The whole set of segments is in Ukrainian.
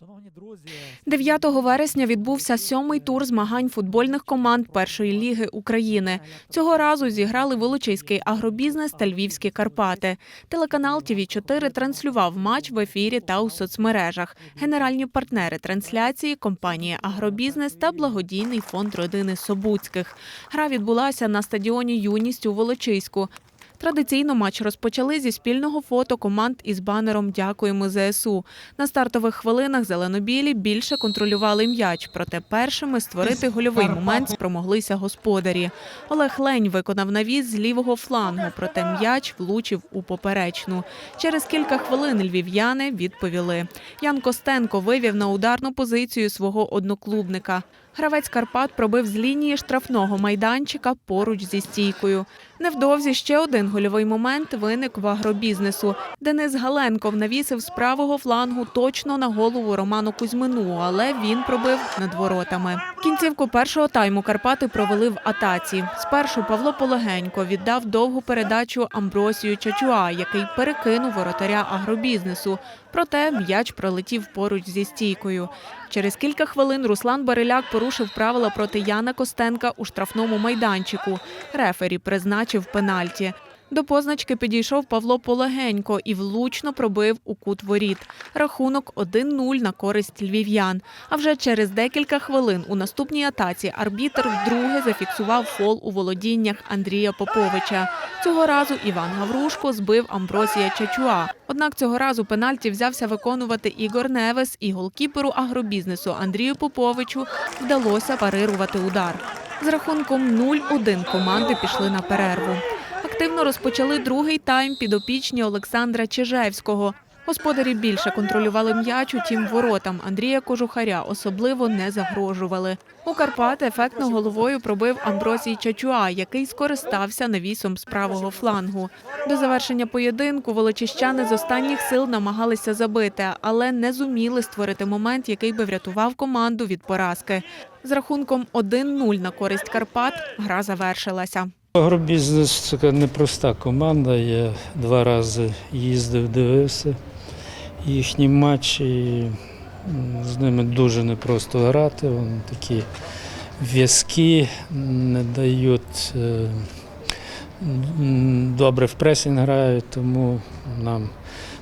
Шановні друзі, 9 вересня відбувся сьомий тур змагань футбольних команд першої ліги України. Цього разу зіграли Волочиський агробізнес та Львівські Карпати. Телеканал ТВ 4 транслював матч в ефірі та у соцмережах. Генеральні партнери трансляції компанія Агробізнес та благодійний фонд родини Собуцьких. Гра відбулася на стадіоні Юність у Волочиську. Традиційно матч розпочали зі спільного фото команд із банером Дякуємо ЗСУ. На стартових хвилинах зеленобілі більше контролювали м'яч, проте першими створити гольовий момент спромоглися господарі. Олег Лень виконав навіс з лівого флангу, проте м'яч влучив у поперечну. Через кілька хвилин львів'яни відповіли. Ян Костенко вивів на ударну позицію свого одноклубника. Гравець Карпат пробив з лінії штрафного майданчика поруч зі стійкою. Невдовзі ще один гольовий момент виник в агробізнесу. Денис Галенков навісив з правого флангу точно на голову Роману Кузьмину, але він пробив над воротами. Кінцівку першого тайму Карпати провели в атаці. Спершу Павло Полегенько віддав довгу передачу Амбросію Чачуа, який перекинув воротаря агробізнесу. Проте м'яч пролетів поруч зі стійкою. Через кілька хвилин Руслан Бариляк порушив правила проти Яна Костенка у штрафному майданчику. Рефері призначив пенальті. До позначки підійшов Павло Полегенько і влучно пробив у кут воріт. Рахунок 1-0 на користь львів'ян. А вже через декілька хвилин у наступній атаці арбітр вдруге зафіксував фол у володіннях Андрія Поповича. Цього разу Іван Гаврушко збив Амбросія Чачуа. Однак цього разу пенальті взявся виконувати Ігор Невес і голкіперу агробізнесу Андрію Поповичу вдалося парирувати удар. З рахунком 0-1 команди пішли на перерву. Активно розпочали другий тайм підопічні Олександра Чижевського. Господарі більше контролювали м'яч, утім воротам Андрія Кожухаря особливо не загрожували. У Карпати ефектно головою пробив Амбросій Чачуа, який скористався навісом з правого флангу. До завершення поєдинку волочищани з останніх сил намагалися забити, але не зуміли створити момент, який би врятував команду від поразки. З рахунком 1-0 на користь Карпат гра завершилася. Агробізнес така непроста команда. Я два рази їздив, дивився їхні матчі. З ними дуже непросто грати. Вони такі в'язкі, не дають е, добре в пресінг грають, тому нам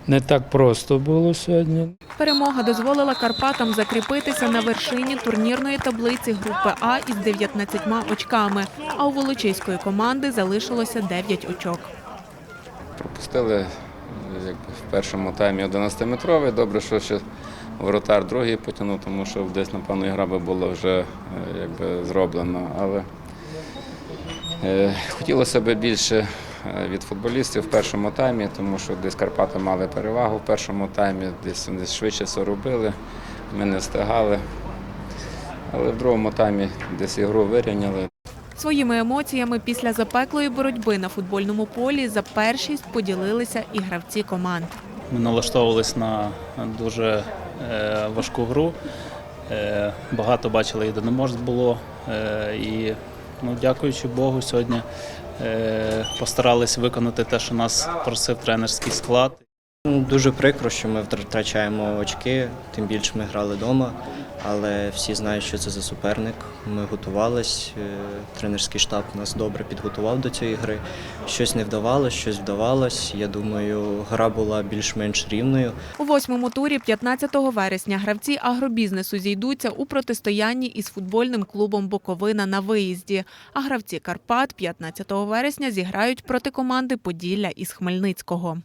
не так просто було сьогодні. Перемога дозволила Карпатам закріпитися на вершині турнірної таблиці групи А із 19 очками. А у Волочиської команди залишилося 9 очок. Пропустили е, якби, в першому таймі 11-метровий. Добре, що ще воротар другий потягнув, тому що десь, напевно, ігра би була вже е, якби, зроблена. Але е, хотілося б більше від футболістів в першому таймі, тому що десь Карпати мали перевагу в першому таймі, десь вони швидше все робили, ми не встигали. Але в другому таймі десь ігру вирівняли. Своїми емоціями після запеклої боротьби на футбольному полі за першість поділилися і гравці команд. Ми налаштовувались на дуже е, важку гру. Е, багато бачили єдиноможць було. Е, і ну, дякуючи Богу, сьогодні е, постарались виконати те, що нас просив тренерський склад. Ну, Дуже прикро, що ми втрачаємо очки, тим більше ми грали вдома, але всі знають, що це за суперник. Ми готувались, е, тренерський штаб нас добре підготував до цієї гри. Щось не вдавалося, щось вдавалось. Я думаю, гра була більш-менш рівною. У восьмому турі 15 вересня гравці агробізнесу зійдуться у протистоянні із футбольним клубом Боковина на виїзді. А гравці Карпат 15 вересня зіграють проти команди Поділля із Хмельницького.